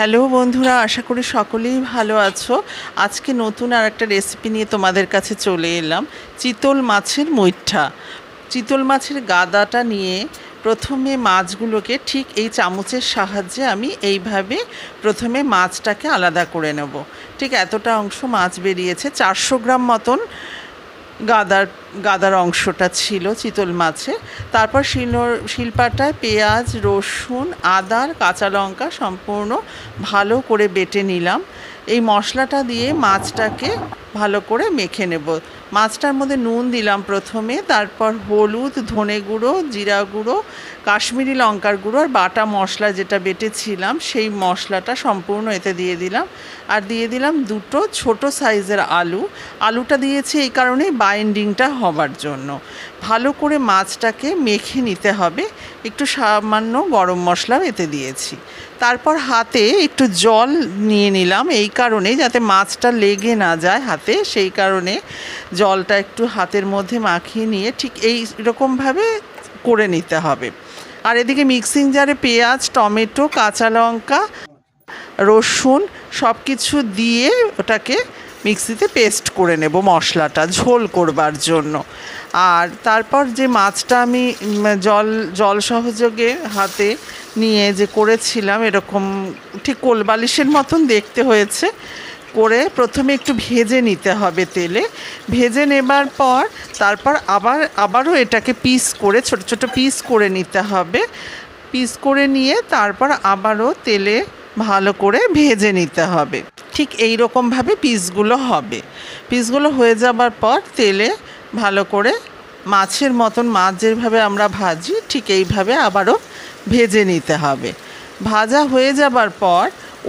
Hello বন্ধুরা, আশা করি সকলেই ভালো আছো। আজকে নতুন আর একটা রেসিপি নিয়ে তোমাদের কাছে চলে এলাম, চিতল মাছের মুইঠা চিতল মাছের গাদাটা নিয়ে প্রথমে মাছগুলোকে ঠিক এই চামচের সাহায্যে আমি এইভাবে প্রথমে মাছটাকে আলাদা করে নেব। ঠিক এতটা অংশ মাছ বেরিয়েছে, চারশো গ্রাম মতন গাদার গাদার অংশটা ছিল চিতল মাছে। তারপর শিল শিলপাটায় পেঁয়াজ, রসুন আদার কাঁচা লঙ্কা সম্পূর্ণ ভালো করে বেটে নিলাম। এই মশলাটা দিয়ে মাছটাকে ভালো করে মেখে নেব। মাছটার মধ্যে নুন দিলাম প্রথমে, তারপর হলুদ, ধনে গুঁড়ো, জিরা গুঁড়ো, কাশ্মীরি লঙ্কার গুঁড়ো আর বাটা মশলা যেটা বেটেছিলাম, সেই মশলাটা সম্পূর্ণ এতে দিয়ে দিলাম। আর দিয়ে দিলাম দুটো ছোট সাইজের আলু। আলুটা দিয়েছি এই কারণেই বাইন্ডিংটা হবার জন্য। ভালো করে মাছটাকে মেখে নিতে হবে। একটু সামান্য গরম মশলাও এতে দিয়েছি। তারপর হাতে একটু জল নিয়ে নিলাম এই কারণে যাতে মাছটা লেগে না যায় হাতে। সেই কারণে জলটা একটু হাতের মধ্যে মাখিয়ে নিয়ে ঠিক এই রকমভাবে করে নিতে হবে। আর এদিকে মিক্সিং জারে পেঁয়াজ, টমেটো, কাঁচা লঙ্কা, রসুন সব কিছু দিয়ে ওটাকে মিক্সিতে পেস্ট করে নেব মশলাটা ঝোল করবার জন্য। আর তারপর যে মাছটা আমি জল জল সহযোগে হাতে নিয়ে যে করেছিলাম, এরকম ঠিক কোলবালিশের মতন দেখতে হয়েছে। করে প্রথমে একটু ভেজে নিতে হবে তেলে। ভেজে নেবার পর তারপর আবার, আবারও এটাকে পিস করে, ছোট ছোট পিস করে নিতে হবে। পিস করে নিয়ে তারপর আবারও তেলে ভালো করে ভেজে নিতে হবে। ঠিক এই রকমভাবে পিসগুলো হবে। পিসগুলো হয়ে যাবার পর তেলে ভালো করে মাছের মতন মাছ যেভাবে আমরা ভাজি, ঠিক এইভাবে আবারও ভেজে নিতে হবে। ভাজা হয়ে যাবার পর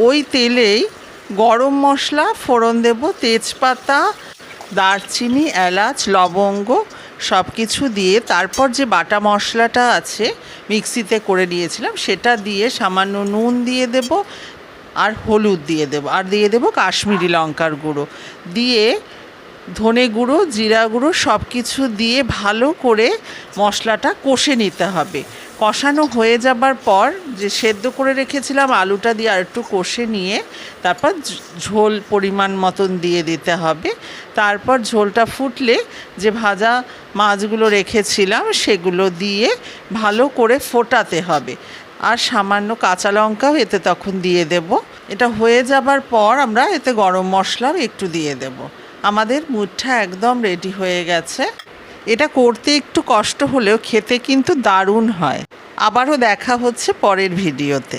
ওই তেলেই গরম মশলা, ফোড়ন দেব, তেজপাতা, দারচিনি, এলাচ, লবঙ্গ সব কিছু দিয়ে তারপর যে বাটা মশলাটা আছে মিক্সিতে করে নিয়েছিলাম, সেটা দিয়ে সামান্য নুন দিয়ে দেব আর হলুদ দিয়ে দেব। আর দিয়ে দেব কাশ্মীরি লঙ্কার গুঁড়ো। দিয়ে ধনে গুঁড়ো, জিরা গুঁড়ো সব কিছু দিয়ে ভালো করে মশলাটা কষে নিতে হবে। কষানো হয়ে যাবার পর যে সেদ্ধ করে রেখেছিলাম আলুটা দিয়ে আর একটু কষে নিয়ে তারপর ঝোল পরিমাণ মতন দিয়ে দিতে হবে। তারপর ঝোলটা ফুটলে যে ভাজা মাছগুলো রেখেছিলাম সেগুলো দিয়ে ভালো করে ফোটাতে হবে। আর সামান্য কাঁচা লঙ্কাও এতে তখন দিয়ে দেব। এটা হয়ে যাবার পর আমরা এতে গরম মশলাও একটু দিয়ে দেব। আমাদের মুঠা একদম রেডি হয়ে গেছে। এটা করতে একটু কষ্ট হলেও খেতে কিন্তু দারুণ হয়। আবারও দেখা হচ্ছে পরের ভিডিওতে।